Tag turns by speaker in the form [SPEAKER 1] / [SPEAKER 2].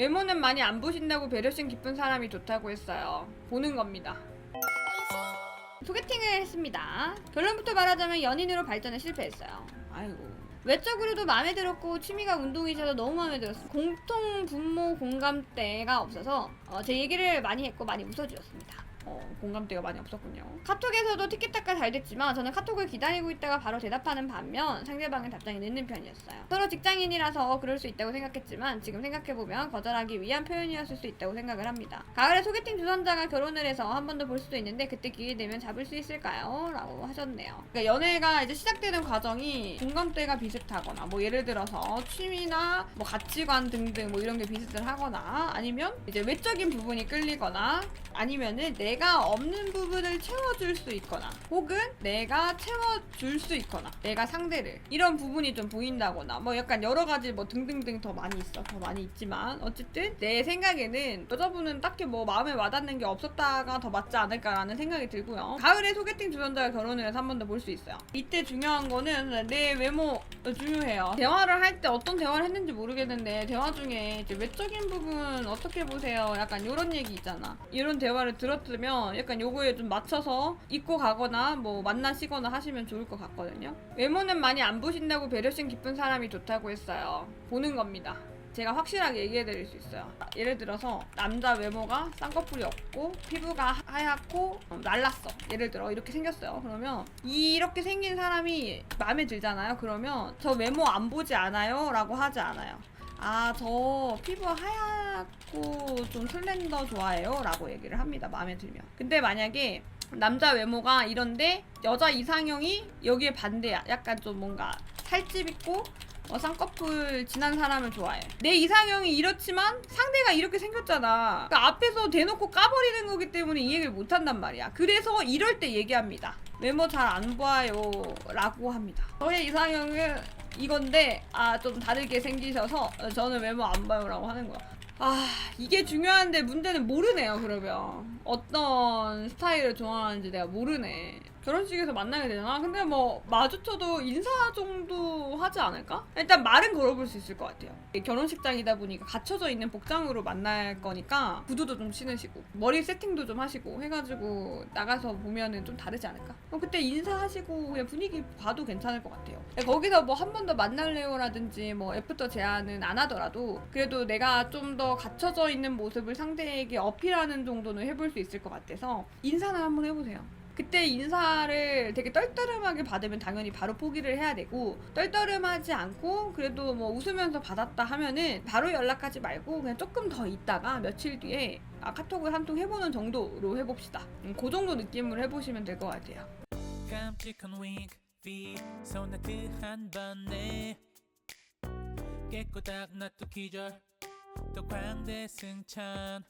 [SPEAKER 1] 외모는 많이 안 보신다고 배려심 깊은 사람이 좋다고 했어요. 보는 겁니다. 소개팅을 했습니다. 결론부터 말하자면 연인으로 발전에 실패했어요. 아이고. 외적으로도 마음에 들었고 취미가 운동이셔서 너무 마음에 들었어요. 공통 분모 공감대가 없어서 어, 제 얘기를 많이 했고 많이 웃어주셨습니다. 어, 공감대가 많이 없었군요. 카톡에서도 티키타카 잘 됐지만 저는 카톡을 기다리고 있다가 바로 대답하는 반면 상대방의 답장이 늦는 편이었어요. 서로 직장인이라서 그럴 수 있다고 생각했지만 지금 생각해보면 거절하기 위한 표현이었을 수 있다고 생각을 합니다. 가을에 소개팅 주선자가 결혼을 해서 한 번 더 볼 수도 있는데 그때 기회 되면 잡을 수 있을까요? 라고 하셨네요. 그러니까 연애가 이제 시작되는 과정이 공감대가 비슷하거나 뭐 예를 들어서 취미나 뭐 가치관 등등 뭐 이런 게 비슷을 하거나 아니면 이제 외적인 부분이 끌리거나 아니면은 내가 없는 부분을 채워줄 수 있거나 혹은 내가 채워줄 수 있거나 내가 상대를 이런 부분이 좀 보인다거나 뭐 약간 여러 가지 뭐 등등등 더 많이 있어 더 많이 있지만 어쨌든 내 생각에는 여자분은 딱히 뭐 마음에 와닿는 게 없었다가 더 맞지 않을까라는 생각이 들고요. 가을에 소개팅 주전자가 결혼을 해서 한 번 더 볼 수 있어요. 이때 중요한 거는 내 외모 중요해요. 대화를 할 때 어떤 대화를 했는지 모르겠는데 대화 중에 외적인 부분 어떻게 보세요? 약간 이런 얘기 있잖아. 이런 대화를 들었 으면 약간 요거에 좀 맞춰서 입고 가거나 뭐 만나시거나 하시면 좋을 것 같거든요 외모는 많이 안 보신다고 배려심 깊은 사람이 좋다고 했어요 보는 겁니다 제가 확실하게 얘기해 드릴 수 있어요. 예를 들어서 남자 외모가 쌍꺼풀이 없고 피부가 하얗고 어, 날랐어. 예를 들어 이렇게 생겼어요. 그러면 이렇게 생긴 사람이 마음에 들잖아요. 그러면 저 외모 안 보지 않아요? 라고 하지 않아요. 아, 저 피부 하얗고 좀 슬렌더 좋아해요? 라고 얘기를 합니다. 마음에 들면. 근데 만약에 남자 외모가 이런데 여자 이상형이 여기에 반대야. 약간 좀 뭔가 살집 있고 어, 쌍꺼풀 진한 사람을 좋아해. 내 이상형이 이렇지만 상대가 이렇게 생겼잖아. 그러니까 앞에서 대놓고 까버리는 거기 때문에 이 얘기를 못 한단 말이야. 그래서 이럴 때 얘기합니다. 외모 잘 안 봐요. 라고 합니다. 저의 이상형은 이건데, 아, 좀 다르게 생기셔서 어, 저는 외모 안 봐요. 라고 하는 거야. 아, 이게 중요한데 문제는 모르네요, 그러면. 어떤 스타일을 좋아하는지 내가 모르네. 결혼식에서 만나게 되잖아? 근데 뭐, 마주쳐도 인사 정도 하지 않을까? 일단 말은 걸어볼 수 있을 것 같아요. 결혼식장이다 보니까 갖춰져 있는 복장으로 만날 거니까 구두도 좀 신으시고, 머리 세팅도 좀 하시고 해가지고 나가서 보면은 좀 다르지 않을까? 그때 인사하시고 그냥 분위기 봐도 괜찮을 것 같아요. 거기서 뭐 한 번 더 만날래요라든지 뭐 애프터 제안은 안 하더라도 그래도 내가 좀 더 갖춰져 있는 모습을 상대에게 어필하는 정도는 해볼 수 있을 것 같아서 인사는 한번 해보세요. 그때 인사를 되게 떨떠름하게 받으면 당연히 바로 포기를 해야 되고 떨떠름하지 않고 그래도 뭐 웃으면서 받았다 하면은 바로 연락하지 말고 그냥 조금 더 있다가 며칠 뒤에 아, 카톡을 한 통 해보는 정도로 해봅시다. 음, 그 정도 느낌으로 해보시면 될 것 같아요.
[SPEAKER 2] 깜찍한 윙크 손에 그한 번에 깨꼬닥 나또 기절 또 광대 승천